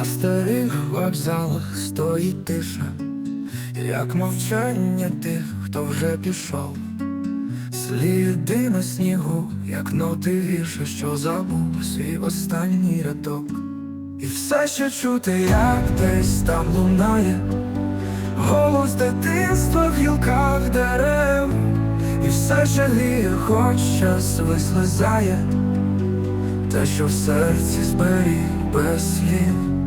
На старих вокзалах стоїть тиша, як мовчання тих, хто вже пішов. Сліди на снігу, як ноти вірша, що забув свій останній рядок. І все ще чути, як десь там лунає, голос дитинства в гілках дерев, і все ще гріє, хоч час вислизає, те, що в серці зберіг без слів.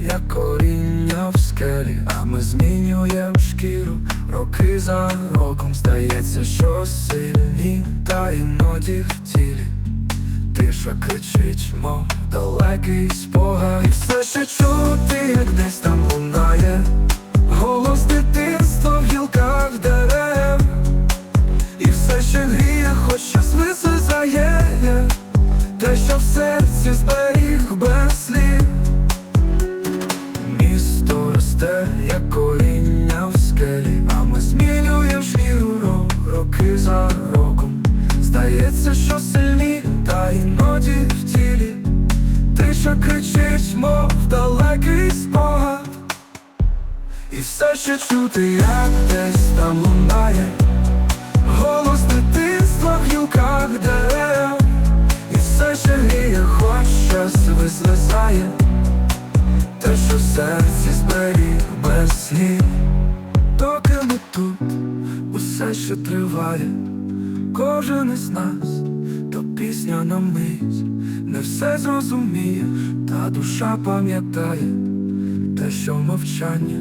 Як коріння в скелі, а ми змінюємо шкіру роки за роком. Здається, що сильні, та іноді в тілі. Тиша кричить, мов далекий спогад І все ще чути, як десь там лунає Голос дитинства в гілках дерев І все ще гріє, хоч час вислизає Те, що в серці зберіг Здається, що сильні, та іноді в тілі. Тиша кричить, мов далекий спогад. І все ще чути, як десь там лунає. Голос дитинства в гілках дерев І все ще гріє, хоч час вислизає. Те, що в серці зберіг без слів, доки ми тут усе ще триває, кожен із нас, то пісня на мить, не все зрозуміє, та душа пам'ятає те, що мовчання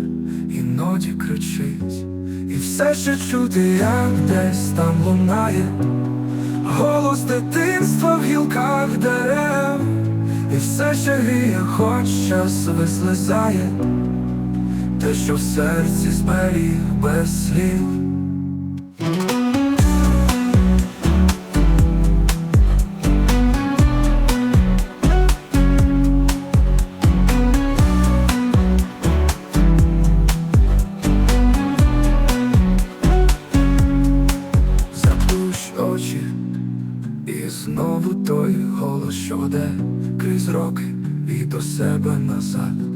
іноді кричить, і все ще чути, як десь там лунає, голос дитинства в гілках дерев. І все ще гріє, хоч час вислизає, те, що в серці зберіг без слів. Той голос, що йде крізь роки і до себе назад.